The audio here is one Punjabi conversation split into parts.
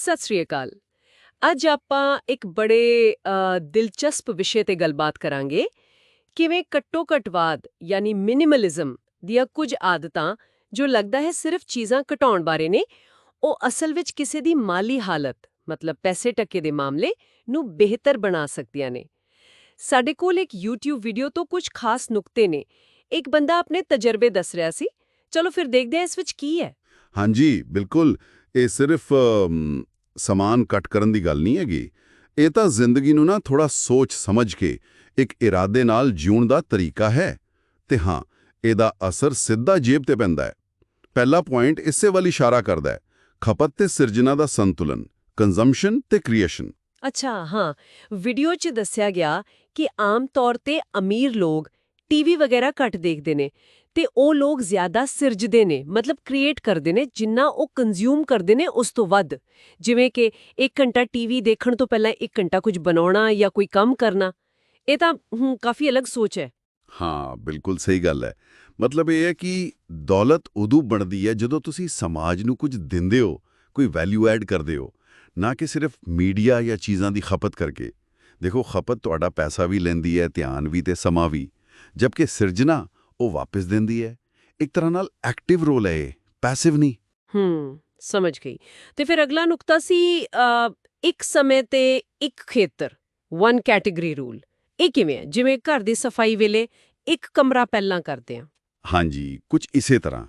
ਸਤਿ ਸ੍ਰੀ ਅਕਾਲ। ਅੱਜ ਆਪਾਂ ਇੱਕ ਬੜੇ ਦਿਲਚਸਪ ਵਿਸ਼ੇ ਤੇ ਗੱਲਬਾਤ ਕਰਾਂਗੇ। ਕਿਵੇਂ ਘੱਟੋ-ਘੱਟਵਾਦ ਯਾਨੀ ਮਿਨੀਮਲਿਜ਼ਮ ਦੀਆਂ ਕੁਝ ਆਦਤਾਂ, ਜੋ ਲੱਗਦਾ ਹੈ ਸਿਰਫ ਚੀਜ਼ਾਂ ਘਟਾਉਣ ਬਾਰੇ ਨੇ, ਉਹ ਅਸਲ ਵਿੱਚ ਕਿਸੇ ਦੀ ਮਾਲੀ ਹਾਲਤ, ਮਤਲਬ ਪੈਸੇ ਟੱਕੇ ਦੇ ਮਾਮਲੇ ਨੂੰ ਬਿਹਤਰ ਬਣਾ ਸਕਦੀਆਂ ਨੇ। ਸਾਡੇ ਕੋਲ ਇੱਕ YouTube ਵੀਡੀਓ ਤੋਂ ਕੁਝ ਖਾਸ ਨੁਕਤੇ ਨੇ। ਇੱਕ ਬੰਦਾ ਆਪਣੇ ਤਜਰਬੇ ਦੱਸ ਰਿਹਾ ਸੀ। ਚਲੋ ਫਿਰ ਦੇਖਦੇ ਹਾਂ ਇਸ ਵਿੱਚ ਕੀ ਹੈ। ਹਾਂਜੀ, ਬਿਲਕੁਲ। ਇਹ ਸਿਰਫ ਸਮਾਨ ਕੱਟ ਕਰਨ ਦੀ ਗੱਲ ਨਹੀਂ ਹੈਗੀ। ਇਹ ਤਾਂ ਜ਼ਿੰਦਗੀ ਨੂੰ ਨਾ ਥੋੜਾ ਸੋਚ ਸਮਝ ਕੇ, ਇੱਕ ਇਰਾਦੇ ਨਾਲ ਜਿਉਣ ਦਾ ਤਰੀਕਾ ਹੈ। ਤੇ ਹਾਂ, ਇਹਦਾ ਅਸਰ ਸਿੱਧਾ ਜੇਬ ਤੇ ਪੈਂਦਾ ਹੈ। ਪਹਿਲਾ ਪੁਆਇੰਟ ਇਸੇ ਵੱਲ ਇਸ਼ਾਰਾ ਕਰਦਾ ਹੈ। ਖਪਤ ਤੇ ਸਿਰਜਣਾ ਦਾ ਸੰਤੁਲਨ ਕੰਜ਼ੰਪਸ਼ਨ ਤੇ ਕ੍ਰੀਏਸ਼ਨ ਅੱਛਾ, ਹਾਂ। ਵੀਡੀਓ 'ਚ ਦੱਸਿਆ ਗਿਆ ਕਿ ਆਮ ਤੌਰ ਤੇ ਅਮੀਰ ਲੋਕ ਟੀਵੀ ਵਗੈਰਾ ਘੱਟ ਦੇਖਦੇ ਨੇ। ਤੇ ਉਹ ਲੋਕ ਜ਼ਿਆਦਾ ਸਿਰਜਦੇ ਨੇ, ਮਤਲਬ ਕ੍ਰੀਏਟ ਕਰਦੇ ਨੇ, ਜਿੰਨਾ ਉਹ ਕੰਜ਼ਿਊਮ ਕਰਦੇ ਨੇ ਉਸ ਤੋਂ ਵੱਧ। ਜਿਵੇਂ ਕਿ 1 ਘੰਟਾ ਟੀਵੀ ਦੇਖਣ ਤੋਂ ਪਹਿਲਾਂ 1 ਘੰਟਾ ਕੁਝ ਬਣਾਉਣਾ ਜਾਂ ਕੋਈ ਕੰਮ ਕਰਨਾ, ਇਹ ਤਾਂ ਹੂੰ, ਕਾਫੀ ਅਲੱਗ ਸੋਚ ਹੈ। ਹਾਂ, ਬਿਲਕੁਲ ਸਹੀ ਗੱਲ ਹੈ। ਮਤਲਬ ਇਹ ਹੈ ਕਿ ਦੌਲਤ ਉਦੋਂ ਬਣਦੀ ਹੈ ਜਦੋਂ ਤੁਸੀਂ ਸਮਾਜ ਨੂੰ ਕੁਝ ਦਿੰਦੇ ਹੋ, ਕੋਈ ਵੈਲਿਊ ਐਡ ਕਰਦੇ ਹੋ, ਨਾ ਕਿ ਸਿਰਫ ਮੀਡੀਆ ਜਾਂ ਚੀਜ਼ਾਂ ਦੀ ਖਪਤ ਕਰਕੇ। ਦੇਖੋ, ਖਪਤ ਤੁਹਾਡਾ ਪੈਸਾ ਵੀ ਲੈਂਦੀ ਹੈ, ਧਿਆਨ ਵੀ ਤੇ ਸਮਾਂ ਵੀ। ਜਦਕਿ ਸਿਰਜਣਾ ਉਹ ਵਾਪਸ ਦਿੰਦੀ ਹੈ। ਇੱਕ ਤਰ੍ਹਾਂ ਨਾਲ ਐਕਟਿਵ ਰੋਲ ਹੈ ਇਹ ਪੈਸਿਵ ਨਹੀਂ। ਹੂੰ ਸਮਝ ਗਈ। ਤੇ ਫਿਰ ਅਗਲਾ ਨੁਕਤਾ ਸੀ ਇੱਕ ਸਮੇਂ ਤੇ ਇੱਕ ਖੇਤਰ ਵਨ ਕੈਟਾਗਰੀ ਰੂਲ ਇਹ ਕਿਵੇਂ ਹੈ? ਜਿਵੇਂ ਘਰ ਦੀ ਸਫ਼ਾਈ ਵੇਲੇ ਇੱਕ ਕਮਰਾ ਪਹਿਲਾਂ ਕਰਦੇ ਆ ਹਾਂਜੀ ਕੁਝ ਇਸੇ ਤਰ੍ਹਾਂ।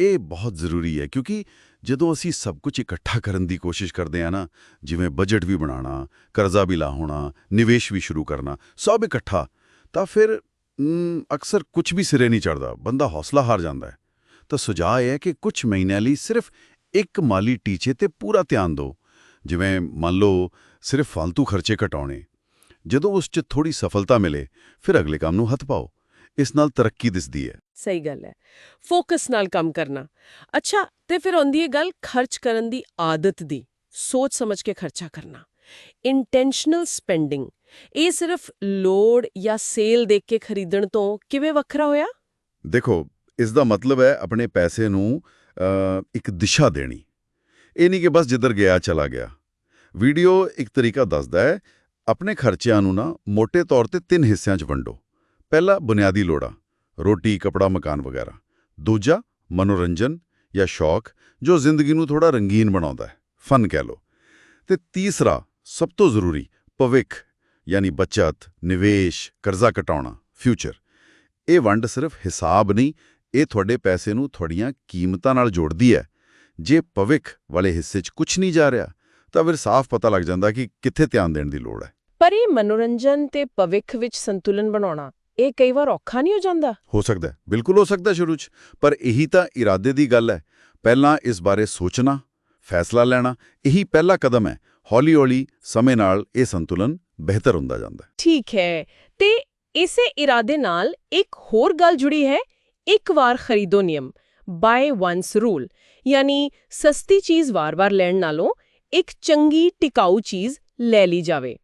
ਇਹ ਬਹੁਤ ਜ਼ਰੂਰੀ ਹੈ ਕਿਉਂਕਿ ਜਦੋਂ ਅਸੀਂ ਸਭ ਕੁਝ ਇਕੱਠਾ ਕਰਨ ਦੀ ਕੋਸ਼ਿਸ਼ ਕਰਦੇ ਆ ਨਾ ਜਿਵੇਂ ਬਜਟ ਵੀ ਬਣਾਉਣਾ ਕਰਜ਼ਾ ਵੀ ਲਾਹੁਣਾ ਨਿਵੇਸ਼ ਵੀ ਸ਼ੁਰੂ ਕਰਨਾ ਸਭ ਇਕੱਠਾ ਤਾਂ ਫਿਰ ਅਕਸਰ ਕੁਝ ਵੀ ਸਿਰੇ ਨਹੀਂ ਚੜਦਾ ਬੰਦਾ ਹੌਸਲਾ ਹਾਰ ਜਾਂਦਾ ਹੈ। ਤਾਂ ਸੁਝਾਅ ਇਹ ਹੈ ਕਿ ਕੁਝ ਮਹੀਨਿਆਂ ਲਈ ਸਿਰਫ ਇੱਕ ਮਾਲੀ ਟੀਚੇ ਤੇ ਪੂਰਾ ਧਿਆਨ ਦਿਓ। ਜਿਵੇਂ ਮੰਨ ਲਓ, ਸਿਰਫ ਫालतू ਖਰਚੇ ਘਟਾਉਣੇ। ਜਦੋਂ ਉਸ 'ਚ ਥੋੜੀ ਸਫਲਤਾ ਮਿਲੇ, ਫਿਰ ਅਗਲੇ ਕੰਮ ਨੂੰ ਹੱਥ ਪਾਓ। ਇਸ ਨਾਲ ਤਰੱਕੀ ਦਿਸਦੀ ਹੈ। ਸਹੀ ਗੱਲ ਹੈ। ਫੋਕਸ ਨਾਲ ਕੰਮ ਕਰਨਾ। ਅੱਛਾ, ਤੇ ਫਿਰ ਆਉਂਦੀ ਹੈ ਗੱਲ ਖਰਚ ਕਰਨ ਦੀ ਆਦਤ ਦੀ। ਸੋਚ ਸਮਝ ਕੇ ਖਰਚਾ ਕਰਨਾ। ਇੰਟੈਂਸ਼ਨਲ ਸਪੈਂਡਿੰਗ ਇਹ ਸਿਰਫ ਲੋੜ ਜਾਂ ਸੇਲ ਦੇਖ ਕੇ ਖਰੀਦਣ ਤੋਂ ਕਿਵੇਂ ਵੱਖਰਾ ਹੋਇਆ? ਦੇਖੋ, ਇਸ ਦਾ ਮਤਲਬ ਹੈ ਆਪਣੇ ਪੈਸੇ ਨੂੰ ਇੱਕ ਦਿਸ਼ਾ ਦੇਣੀ। ਇਹ ਨਹੀਂ ਕਿ ਬਸ ਜਿੱਧਰ ਗਿਆ, ਚਲਾ ਗਿਆ। ਵੀਡੀਓ ਇੱਕ ਤਰੀਕਾ ਦੱਸਦਾ ਹੈ, ਆਪਣੇ ਖਰਚਿਆਂ ਨੂੰ ਨਾ ਮੋٹے ਤੌਰ ਤੇ ਤਿੰਨ ਹਿੱਸਿਆਂ 'ਚ ਵੰਡੋ। ਪਹਿਲਾ, ਬੁਨਿਆਦੀ ਲੋੜਾਂ, ਰੋਟੀ, ਕਪੜਾ, ਮਕਾਨ ਵਗੈਰਾ। ਦੂਜਾ, ਮਨੋਰੰਜਨ ਜਾਂ ਸ਼ੌਕ, ਜੋ ਜ਼ਿੰਦਗੀ ਨੂੰ ਥੋੜਾ ਰੰਗੀਨ ਬਣਾਉਂਦਾ ਹੈ, ਫਨ ਕਹਿ ਲਓ। ਤੇ ਤੀਸਰਾ ਸਭ ਤੋਂ ਜ਼ਰੂਰੀ ਭਵਿੱਖ ਯਾਨੀ ਬਚਤ ਨਿਵੇਸ਼ ਕਰਜ਼ਾ ਘਟਾਉਣਾ ਫਿਊਚਰ ਇਹ ਵੰਡ ਸਿਰਫ ਹਿਸਾਬ ਨਹੀਂ ਇਹ ਤੁਹਾਡੇ ਪੈਸੇ ਨੂੰ ਤੁਹਾਡੀਆਂ ਕੀਮਤਾਂ ਨਾਲ ਜੋੜਦੀ ਹੈ। ਜੇ ਭਵਿੱਖ ਵਾਲੇ ਹਿੱਸੇ 'ਚ ਕੁਝ ਨਹੀਂ ਜਾ ਰਿਹਾ ਤਾਂ ਫਿਰ ਸਾਫ਼ ਪਤਾ ਲੱਗ ਜਾਂਦਾ ਕਿ ਕਿੱਥੇ ਧਿਆਨ ਦੇਣ ਦੀ ਲੋੜ ਹੈ। ਪਰ ਇਹ ਮਨੋਰੰਜਨ ਤੇ ਭਵਿੱਖ ਵਿੱਚ ਸੰਤੁਲਨ ਬਣਾਉਣਾ ਇਹ ਕਈ ਵਾਰ ਔਖਾ ਨਹੀਂ ਹੋ ਜਾਂਦਾ? ਹੋ ਸਕਦਾ ਬਿਲਕੁਲ ਹੋ ਸਕਦਾ ਸ਼ੁਰੂ 'ਚ ਪਰ ਇਹੀ ਤਾਂ ਇਰਾਦੇ ਦੀ ਗੱਲ ਹੈ। ਪਹਿਲਾਂ ਇਸ ਬਾਰੇ ਸੋਚਣਾ ਫੈਸਲਾ ਲੈਣਾ ਇਹੀ ਪਹਿਲਾ ਕਦਮ ਹੈ। ਹੌਲੀ-ਹੌਲੀ ਸਮੇਂ ਨਾਲ ਇਹ ਸੰਤੁਲਨ ਬਿਹਤਰ ਹੁੰਦਾ ਜਾਂਦਾ ਹੈ। ਠੀਕ ਹੈ। ਤੇ ਇਸੇ ਇਰਾਦੇ ਨਾਲ ਇੱਕ ਹੋਰ ਗੱਲ ਜੁੜੀ ਹੈ ਇੱਕ ਵਾਰ ਖਰੀਦੋ ਨਿਯਮ ਬਾਏ ਵਾਂਸ ਰੂਲ ਯਾਨੀ ਸਸਤੀ ਚੀਜ਼ ਵਾਰ-ਵਾਰ ਲੈਣ ਨਾਲੋਂ ਇੱਕ ਚੰਗੀ ਟਿਕਾਊ ਚੀਜ਼ ਲੈ ਲਈ ਜਾਵੇ।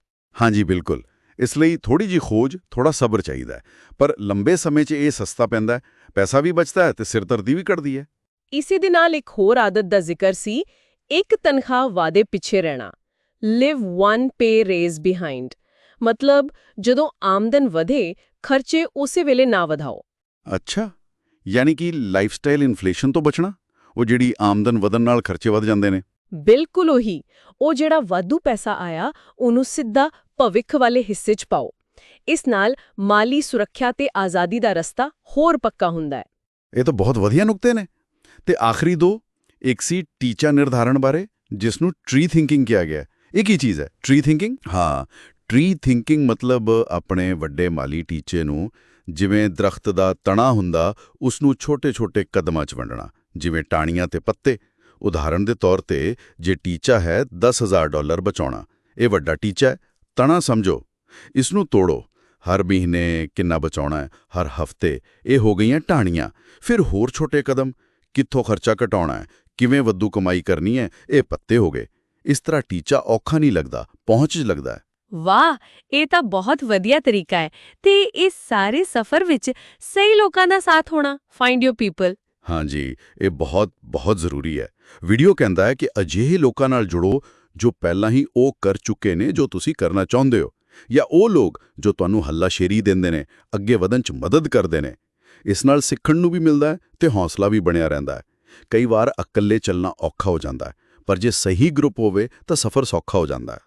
ਹਾਂਜੀ ਬਿਲਕੁਲ। ਇਸ ਲਈ ਥੋੜੀ ਜੀ ਖੋਜ ਥੋੜਾ ਸਬਰ ਚਾਹੀਦਾ ਹੈ। ਪਰ ਲੰਬੇ ਸਮੇਂ 'ਚ ਇਹ ਸਸਤਾ ਪੈਂਦਾ ਪੈਸਾ ਵੀ ਬਚਦਾ ਹੈ ਤੇ ਸਿਰਦਰਦੀ ਵੀ ਘਟਦੀ ਹੈ। ਇਸੇ ਦੇ ਨਾਲ ਇੱਕ ਹੋਰ ਆਦਤ ਦਾ ਜ਼ਿਕਰ ਸੀ ਇੱਕ ਤਨਖਾਹ ਵਾਦੇ ਪਿੱਛੇ ਰਹਿਣਾ। Live one pay raise behind ਮਤਲਬ ਜਦੋਂ ਆਮਦਨ ਵਧੇ ਖਰਚੇ ਉਸੇ ਵੇਲੇ ਨਾ ਵਧਾਓ। ਅੱਛਾ। ਯਾਨੀ ਕਿ ਲਾਈਫਸਟਾਈਲ ਇਨਫਲੇਸ਼ਨ ਤੋਂ ਬਚਣਾ? ਉਹ ਜਿਹੜੀ ਆਮਦਨ ਵਧਣ ਨਾਲ ਖਰਚੇ ਵਧ ਜਾਂਦੇ ਨੇ। ਬਿਲਕੁਲ ਉਹੀ। ਉਹ ਜਿਹੜਾ ਵਾਧੂ ਪੈਸਾ ਆਇਆ ਉਹਨੂੰ ਸਿੱਧਾ ਭਵਿੱਖ ਵਾਲੇ ਹਿੱਸੇ 'ਚ ਪਾਓ। ਇਸ ਨਾਲ ਮਾਲੀ ਸੁਰੱਖਿਆ ਤੇ ਆਜ਼ਾਦੀ ਦਾ ਰਸਤਾ ਹੋਰ ਪੱਕਾ ਹੁੰਦਾ ਹੈ। ਇਹ ਤਾਂ ਬਹੁਤ ਵਧੀਆ ਨੁਕਤੇ ਨੇ। ਤੇ ਆਖਰੀ ਦੋ ਇੱਕ ਸੀ ਟੀਚਾ ਨਿਰਧਾਰਨ ਬਾਰੇ ਜਿਸ ਨੂੰ ਟਰੀ ਥਿੰਕਿੰਗ ਕਿਹਾ ਗਿਆ। ਇਹ ਕੀ ਚੀਜ਼ ਹੈ ਟ੍ਰੀ ਥਿੰਕਿੰਗ ਹਾਂ। ਟ੍ਰੀ ਥਿੰਕਿੰਗ ਮਤਲਬ ਆਪਣੇ ਵੱਡੇ ਮਾਲੀ ਟੀਚੇ ਨੂੰ ਜਿਵੇਂ ਦਰਖਤ ਦਾ ਤਣਾ ਹੁੰਦਾ ਉਸ ਨੂੰ ਛੋਟੇ-ਛੋਟੇ ਕਦਮਾਂ 'ਚ ਵੰਡਣਾ, ਜਿਵੇਂ ਟਾਹਣੀਆਂ ਤੇ ਪੱਤੇ। ਉਦਾਹਰਨ ਦੇ ਤੌਰ ਤੇ ਜੇ ਟੀਚਾ ਹੈ 10000 ਡਾਲਰ ਬਚਾਉਣਾ। ਇਹ ਵੱਡਾ ਟੀਚਾ ਹੈ, ਤਣਾ ਸਮਝੋ। ਇਸ ਨੂੰ ਤੋੜੋ। ਹਰ ਮਹੀਨੇ ਕਿੰਨਾ ਬਚਾਉਣਾ ਹੈ? ਹਰ ਹਫ਼ਤੇ। ਇਹ ਹੋ ਗਈਆਂ ਟਾਹਣੀਆਂ ਫਿਰ ਹੋਰ ਛੋਟੇ ਕਦਮ। ਕਿੱਥੋਂ ਖਰਚਾ ਘਟਾਉਣਾ ਹੈ? ਕਿਵੇਂ ਵੱਧੂ ਕਮਾਈ ਕਰਨੀ ਹੈ? ਇਹ ਪੱਤੇ ਹੋ ਗਏ। ਇਸ ਤਰ੍ਹਾਂ ਟੀਚਾ ਔਖਾ ਨਹੀਂ ਲੱਗਦਾ ਪਹੁੰਚ ਲੱਗਦਾ ਹੈ। ਵਾਹ! ਇਹ ਤਾਂ ਬਹੁਤ ਵਧੀਆ ਤਰੀਕਾ ਹੈ। ਤੇ ਇਸ ਸਾਰੇ ਸਫ਼ਰ ਵਿੱਚ ਸਹੀ ਲੋਕਾਂ ਦਾ ਸਾਥ ਹੋਣਾ ਫਾਈਂਡ ਯੋਰ ਪੀਪਲ ਹਾਂਜੀ ਇਹ ਬਹੁਤ ਬਹੁਤ ਜ਼ਰੂਰੀ ਹੈ। ਵੀਡੀਓ ਕਹਿੰਦਾ ਹੈ ਕਿ ਅਜਿਹੇ ਲੋਕਾਂ ਨਾਲ ਜੁੜੋ ਜੋ ਪਹਿਲਾਂ ਹੀ ਉਹ ਕਰ ਚੁੱਕੇ ਨੇ ਜੋ ਤੁਸੀਂ ਕਰਨਾ ਚਾਹੁੰਦੇ ਹੋ ਜਾਂ ਉਹ ਲੋਕ ਜੋ ਤੁਹਾਨੂੰ ਹੱਲਾਸ਼ੇਰੀ ਦਿੰਦੇ ਨੇ ਅੱਗੇ ਵਧਣ 'ਚ ਮਦਦ ਕਰਦੇ ਨੇ। ਇਸ ਨਾਲ ਸਿੱਖਣ ਨੂੰ ਵੀ ਮਿਲਦਾ ਹੈ ਤੇ ਹੌਸਲਾ ਵੀ ਬਣਿਆ ਰਹਿੰਦਾ ਹੈ। ਕਈ ਵਾਰ ਇਕੱਲੇ ਚੱਲਣਾ ਔਖਾ ਹੋ ਜਾਂਦਾ ਹੈ। ਪਰ ਜੇ ਸਹੀ ਗਰੁੱਪ ਹੋਵੇ ਤਾਂ ਸਫ਼ਰ ਸੌਖਾ ਹੋ ਜਾਂਦਾ ਹੈ।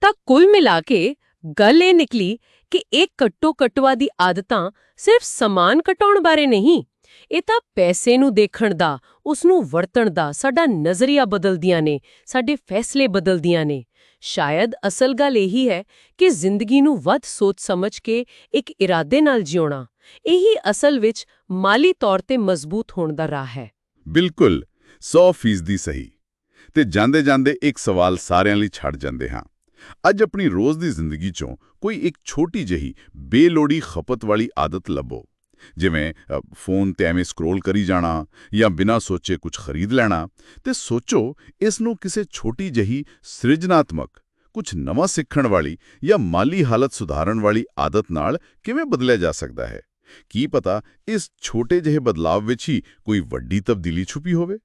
ਤਾਂ ਕੁੱਲ ਮਿਲਾ ਕੇ ਗੱਲ ਇਹ ਨਿਕਲੀ ਕਿ ਇਹ ਕੱਟੋ ਕਟਵਾ ਦੀ ਆਦਤਾਂ ਸਿਰਫ ਸਮਾਨ ਕਟਾਉਣ ਬਾਰੇ ਨਹੀਂ ਇਹ ਤਾਂ ਪੈਸੇ ਨੂੰ ਦੇਖਣ ਦਾ ਉਸ ਨੂੰ ਵਰਤਣ ਦਾ ਸਾਡਾ ਨਜ਼ਰੀਆ ਬਦਲਦੀਆਂ ਨੇ ਸਾਡੇ ਫੈਸਲੇ ਬਦਲਦੀਆਂ ਨੇ। ਸ਼ਾਇਦ ਅਸਲ ਗੱਲ ਇਹੀ ਹੈ ਕਿ ਜ਼ਿੰਦਗੀ ਨੂੰ ਵੱਧ ਸੋਚ ਸਮਝ ਕੇ ਇੱਕ ਇਰਾਦੇ ਨਾਲ ਜਿਉਣਾ ਇਹੀ ਅਸਲ ਵਿੱਚ ਮਾਲੀ ਤੌਰ ਤੇ ਮਜ਼ਬੂਤ ਹੋਣ ਦਾ ਰਾਹ ਹੈ। ਬਿਲਕੁਲ 100% ਦੀ ਸਹੀ। ਤੇ ਜਾਂਦੇ ਜਾਂਦੇ ਇੱਕ ਸਵਾਲ ਸਾਰਿਆਂ ਲਈ ਛੱਡ ਜਾਂਦੇ ਹਾਂ। ਅੱਜ ਆਪਣੀ ਰੋਜ਼ ਦੀ ਜ਼ਿੰਦਗੀ ਚੋਂ ਕੋਈ ਇੱਕ ਛੋਟੀ ਜਿਹੀ ਬੇਲੋੜੀ ਖਪਤ ਵਾਲੀ ਆਦਤ ਲੱਭੋ। ਜਿਵੇਂ ਫੋਨ ਤੇ ਐਵੇਂ ਸਕਰੋਲ ਕਰੀ ਜਾਣਾ ਜਾਂ ਬਿਨਾਂ ਸੋਚੇ ਕੁਝ ਖਰੀਦ ਲੈਣਾ ਤੇ ਸੋਚੋ ਇਸ ਨੂੰ ਕਿਸੇ ਛੋਟੀ ਜਿਹੀ ਸਿਰਜਣਾਤਮਕ, ਕੁਝ ਨਵਾਂ ਸਿੱਖਣ ਵਾਲੀ ਜਾਂ ਮਾਲੀ ਹਾਲਤ ਸੁਧਾਰਨ ਵਾਲੀ ਆਦਤ ਨਾਲ ਕਿਵੇਂ ਬਦਲਿਆ ਜਾ ਸਕਦਾ ਹੈ? ਕੀ ਪਤਾ ਇਸ ਛੋਟੇ ਜਿਹੇ ਬਦਲਾਵ ਵਿੱਚ ਹੀ ਕੋਈ ਵੱਡੀ ਤਬਦੀਲੀ ਛੁਪੀ ਹੋਵੇ?